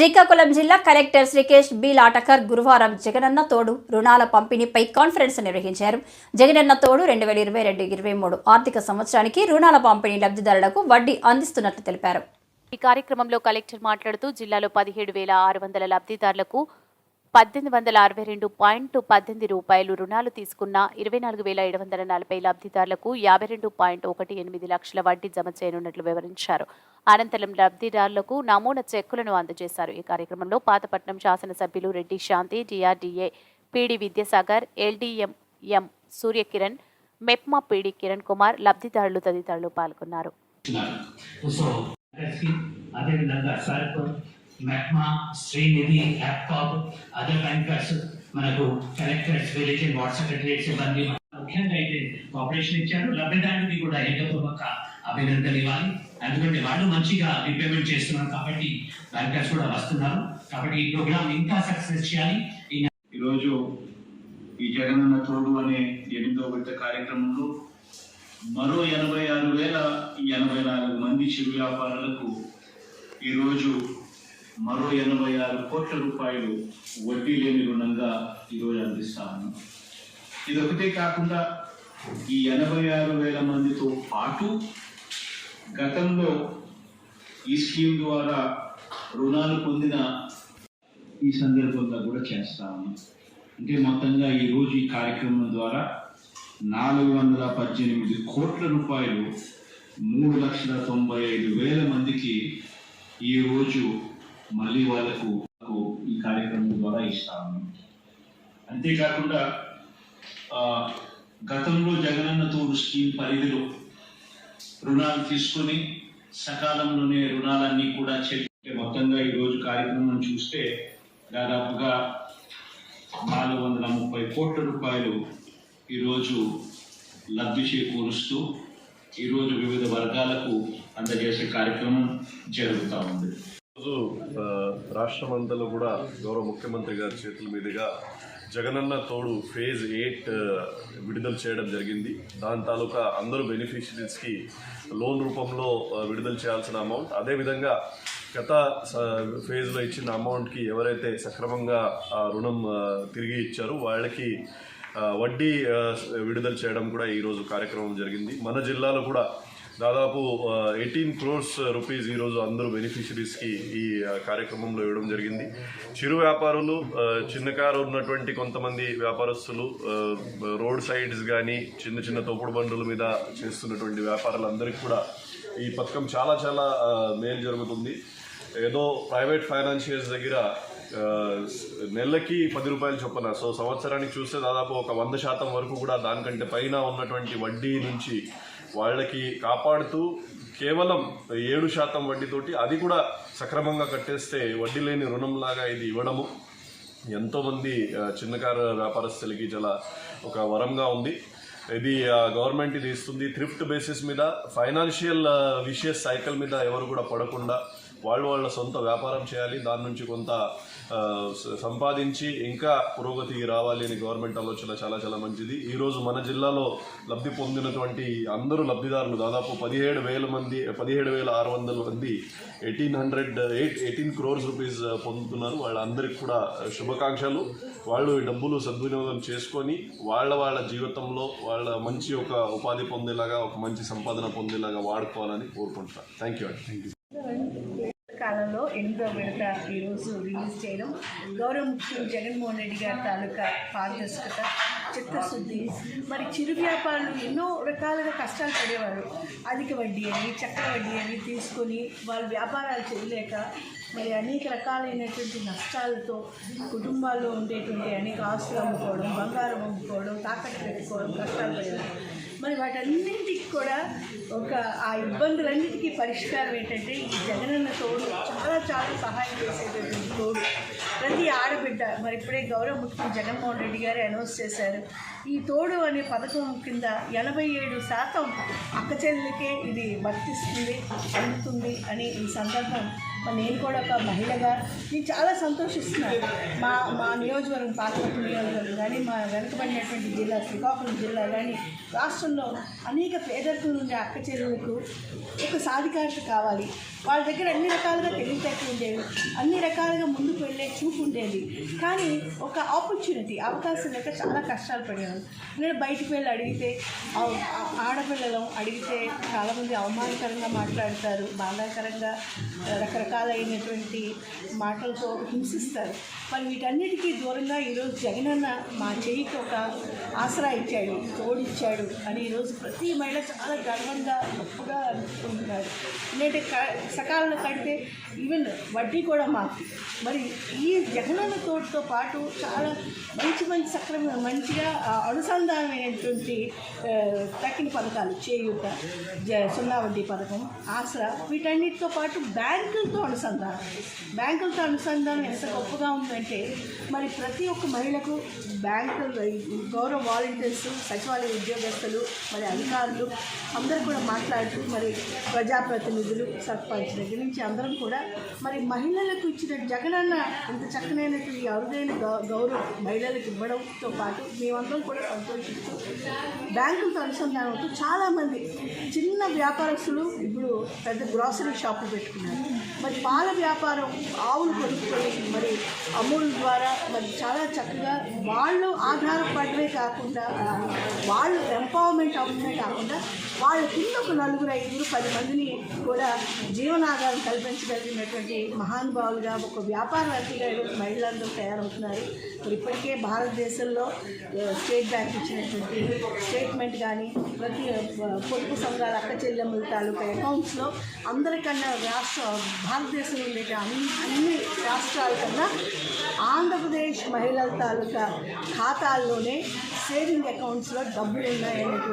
శ్రీకాకుళం జిల్లా collector Srikesh B. Lathkar గురువారం జగనన్న తోడు రుణాల పంపిణీపై కాన్ఫరెన్స్ నిర్వహించారు. జగనన్న తోడు రెండు వేల ఇరవై రెండు ఇరవై మూడు ఆర్థిక సంవత్సరానికి రుణాల పంపిణీ లబ్ధిదారులకు వడ్డీ అందిస్తున్నట్లు తెలిపారు. ఈ కార్యక్రమంలో కలెక్టర్ మాట్లాడుతూ జిల్లాలో పదిహేడు వేల ఆరు వందల లబ్ధిదారులకు పద్దెనిమిది వందల అరవై రెండు పాయింట్ పద్దెనిమిది రూపాయలు రుణాలు తీసుకున్న ఇరవై నాలుగు వేల ఏడు వందల నలభై లబ్ధిదారులకు యాభై రెండు పాయింట్ ఒకటి ఎనిమిది లక్షల వడ్డీ జమ చేయనున్నట్లు వివరించారు. అనంతరం లబ్ధిదారులకు నమూనా చెక్కులను అందజేశారు. ఈ కార్యక్రమంలో పాతపట్నం శాసనసభ్యులు Reddy Shanthi DRDA PD Vidyasagar LDM M Suryakiran MEPMA PD Kiran Kumar లబ్ధిదారులు తదితరులు పాల్గొన్నారు. ఇస్తున్నారు శ్రీనిధి ల్యాప్టాప్ అదర్ బ్యాంకర్స్ మనకు collectors village and ward secretaries ఇవన్నీ ముఖ్యంగా అయితే కోఆపరేషన్ ఇచ్చారు. లబ్ధిదారునికి కూడా హేతుపూర్వక అభినందనలు ఇవ్వాలి. ఎందుకంటే వాళ్ళు మంచిగా రీపేమెంట్ చేస్తున్నారు కాబట్టి బ్యాంకర్స్ కూడా వస్తున్నారు. కాబట్టి ఈ ప్రోగ్రామ్ ఇంకా సక్సెస్ చేయాలి. ఈ ఈరోజు ఈ జగనన్న తోడు అనే ఎనిమిదో విడత కార్యక్రమంలో మరో ఎనభై ఆరు వేల ఎనభై నాలుగు మంది చిరు వ్యాపారులకు ఈరోజు మరో ఎనభై ఆరు కోట్ల రూపాయలు వడ్డీ లేని రుణంగా ఈరోజు అందిస్తాను ఇది ఒకటే కాకుండా ఈ ఎనభై ఆరు వేల మందితో పాటు గతంలో ఈ స్కీమ్ ద్వారా రుణాలు పొందిన ఈ సందర్భంగా కూడా చేస్తాము అంటే మొత్తంగా ఈరోజు ఈ కార్యక్రమం ద్వారా నాలుగు వందల పద్దెనిమిది కోట్ల రూపాయలు మూడు లక్షల తొంభై ఐదు వేల మందికి ఈరోజు మళ్ళీ వాళ్ళకు ఈ కార్యక్రమం ద్వారా ఇస్తాము. అంతేకాకుండా గతంలో జగనన్న తోడు స్కీమ్ పరిధిలో రుణాలు తీసుకొని సకాలంలోనే రుణాలన్నీ కూడా చెల్లి మొత్తంగా ఈరోజు కార్యక్రమం చూస్తే దాదాపుగా నాలుగు వందల ముప్పై కోట్ల రూపాయలు ఈరోజు లబ్ధి చేకూరుస్తూ ఈరోజు వివిధ వర్గాలకు అందజేసే కార్యక్రమం జరుగుతూ ఉంది. రోజు ఆ, రాష్ట్రమంతలో కూడా గౌరవ ముఖ్యమంత్రి గారి చేతుల మీదుగా జగనన్న తోడు ఫేజ్ ఎయిట్ విడుదల చేయడం జరిగింది. దాని తాలూకా అందరూ బెనిఫిషరీస్కి లోన్ రూపంలో విడుదల చేయాల్సిన అమౌంట్. అదేవిధంగా గత ఫేజ్లో ఇచ్చిన అమౌంట్కి ఎవరైతే సక్రమంగా రుణం తిరిగి ఇచ్చారో వాళ్ళకి వడ్డీ విడుదల చేయడం కూడా ఈరోజు కార్యక్రమం జరిగింది. మన జిల్లాలో కూడా దాదాపు ఎయిటీన్ క్రోర్స్ రూపీస్ ఈరోజు అందరూ బెనిఫిషరీస్కి ఈ కార్యక్రమంలో ఇవ్వడం జరిగింది. చిరు వ్యాపారులు చిన్నకారు ఉన్నటువంటి కొంతమంది వ్యాపారస్తులు రోడ్ సైడ్స్ కానీ చిన్న చిన్న తోపుడు బండ్ల మీద చేస్తున్నటువంటి వ్యాపారులందరికీ కూడా ఈ పథకం చాలా చాలా మేలు జరుగుతుంది. ఏదో ప్రైవేట్ ఫైనాన్షియర్స్ దగ్గర నెలకి పది రూపాయలు చొప్పున సో సంవత్సరానికి చూస్తే దాదాపు ఒక వంద శాతం వరకు కూడా దానికంటే పైన ఉన్నటువంటి వడ్డీ నుంచి వాళ్ళకి కాపాడుతూ కేవలం ఏడు శాతం వడ్డీతోటి అది కూడా సక్రమంగా కట్టేస్తే వడ్డీ లేని రుణంలాగా ఇది ఇవ్వడము. ఎంతోమంది చిన్నకారు వ్యాపారస్తులకి చాలా ఒక వరంగా ఉంది. ఇది ఆ, గవర్నమెంట్ ఇది ఇస్తుంది. థ్రిఫ్ట్ బేసిస్ మీద ఫైనాన్షియల్ విషయస్ సైకిల్ మీద ఎవరు కూడా పడకుండా వాళ్ళు వాళ్ళ సొంత వ్యాపారం చేయాలి దాని నుంచి కొంత సంపాదించి ఇంకా పురోగతికి రావాలి అని గవర్నమెంట్ ఆలోచన చాలా చాలా మంచిది. ఈరోజు మన జిల్లాలో లబ్ధి పొందినటువంటి అందరూ లబ్ధిదారులు దాదాపు పదిహేడు వేల మంది పదిహేడు వేల ఆరు వందల మంది eighteen hundred eight eighteen crores rupees పొందుతున్నారు. వాళ్ళందరికీ కూడా శుభాకాంక్షలు. వాళ్ళు ఈ డబ్బులు సద్వినియోగం చేసుకొని వాళ్ళ వాళ్ళ జీవితంలో వాళ్ళ మంచి ఒక ఉపాధి పొందేలాగా ఒక మంచి సంపాదన పొందేలాగా వాడుకోవాలని కోరుకుంటున్నాను థ్యాంక్ యూ అండి థ్యాంక్ యూ కాలంలో ఎనిమిదో విడత ఈరోజు రిలీజ్ చేయడం గౌరవ ముఖ్యం జగన్మోహన్ రెడ్డి గారి తాలూకా పారదర్శకత చిత్తశుద్ధి. మరి చిరు వ్యాపారులు ఎన్నో రకాలుగా కష్టాలు పడేవారు. అధిక వడ్డీ అని చక్ర వడ్డీ అని తీసుకొని వాళ్ళు వ్యాపారాలు చేయలేక మరి అనేక రకాలైనటువంటి నష్టాలతో కుటుంబాల్లో ఉండేటువంటి అనేక ఆస్తులు అమ్ముకోవడం బంగారం అమ్ముకోవడం తాకట్టు పెట్టుకోవడం కష్టాలు పడడం మరి వాటన్నింటికి కూడా ఒక ఆ ఇబ్బందులన్నిటికీ పరిష్కారం ఏంటంటే ఈ జగనన్న తోడు చాలా చాలా సహాయం చేసేటటువంటి తోడు. ప్రతి ఆడబిడ్డ మరి ఇప్పుడే గౌరవ ముఖ్యమంత్రి జగన్మోహన్ రెడ్డి గారు అనౌన్స్ చేశారు ఈ తోడు అనే పథకం కింద ఎనభై ఏడు శాతం అక్క చెల్లెలకే ఇది వర్తిస్తుంది అందుతుంది అని ఈ సందర్భం మరి నేను కూడా ఒక మహిళగా నేను చాలా సంతోషిస్తున్నాను. మా మా నియోజకవర్గం పార్లమెంట్ నియోజకవర్గం కానీ మా వెనుకబడినటువంటి జిల్లా శ్రీకాకుళం జిల్లా కానీ రాష్ట్రంలో అనేక పేదరికలు ఉండే అక్క చెల్లెలకు ఒక సాధికారత కావాలి. వాళ్ళ దగ్గర అన్ని రకాలుగా తెలివితేటలు ఉండేవి అన్ని రకాలుగా ముందుకు వెళ్ళే చూపు ఉండేది. కానీ ఒక ఆపర్చునిటీ అవకాశం లేక చాలా కష్టాలు పడేవాళ్ళు. నేను బయటికి వెళ్ళి అడిగితే ఆడపిల్లలు అడిగితే చాలామంది అవమానకరంగా మాట్లాడతారు బాధాకరంగా రకరకాల రకరకాలైనటువంటి మాటలతో హింసిస్తారు. మరి వీటన్నిటికీ దూరంగా ఈరోజు జగనన్న మా చేయికి ఒక ఆసరా ఇచ్చాడు తోడిచ్చాడు అని ఈరోజు ప్రతి మహిళ చాలా గర్వంగా గొప్పగా అనుకుంటున్నారు. ఎందుకంటే క- సకాలంలో కడితే ఈవెన్ వడ్డీ కూడా మాకు. మరి ఈ జగనన్న తోడుతో పాటు చాలా మంచి మంచి సక్రమ మంచిగా అనుసంధానమైనటువంటి తక్కిన పథకాలు చేయూత జ సున్నా వడ్డీ పథకం ఆసరా వీటన్నిటితో పాటు బ్యాంకులతో అనుసంధానం. బ్యాంకులతో అనుసంధానం ఎంత గొప్పగా ఉందంటే మరి ప్రతి ఒక్క మహిళకు బ్యాంకులు గౌరవ వాలంటీర్స్ సచివాలయ ఉద్యోగస్తులు మరి అధికారులు అందరూ కూడా మాట్లాడుతూ మరి ప్రజాప్రతినిధులు సర్పంచ్ దగ్గర నుంచి అందరం కూడా మరి మహిళలకు ఇచ్చిన జగనన్న ఇంత చక్కనైనటువంటి అరుదైన గౌ- గౌరవం మహిళలకు ఇవ్వడంతో పాటు మేమందరం కూడా సంతోషిస్తూ బ్యాంకులతో అనుసంధానంతో చాలామంది చిన్న వ్యాపారస్తులు ఇప్పుడు పెద్ద గ్రాసరీ షాపులు పెట్టుకున్నారు. మరి పాల వ్యాపారం ఆవులు కొనుక్కొని మరి అమూల్ ద్వారా మరి చాలా చక్కగా వాళ్ళు ఆధారపడమే కాకుండా వాళ్ళు ఎంపవర్మెంట్ అవడమే కాకుండా వాళ్ళ కింద ఒక నలుగురు ఐదుగురు పది మందిని కూడా జీవనాధారం కల్పించగలిగినటువంటి మహానుభావులుగా ఒక వ్యాపారవేత్తగా ఈరోజు మహిళలందరూ తయారవుతున్నారు. మరి ఇప్పటికే భారతదేశంలో స్టేట్ బ్యాంక్ ఇచ్చినటువంటి స్టేట్మెంట్ కానీ ప్రతి పొదుపు సంఘాల అక్క చెల్లెమ్మల తాలూకా అకౌంట్స్లో అందరికన్నా రాష్ట్ర భారతదేశంలో ఉండే అన్ని అన్ని రాష్ట్రాల కన్నా ఆంధ్రప్రదేశ్ మహిళల తాలూకా ఖాతాల్లోనే సేవింగ్ అకౌంట్స్లో డబ్బులు ఉన్నాయనేటువంటి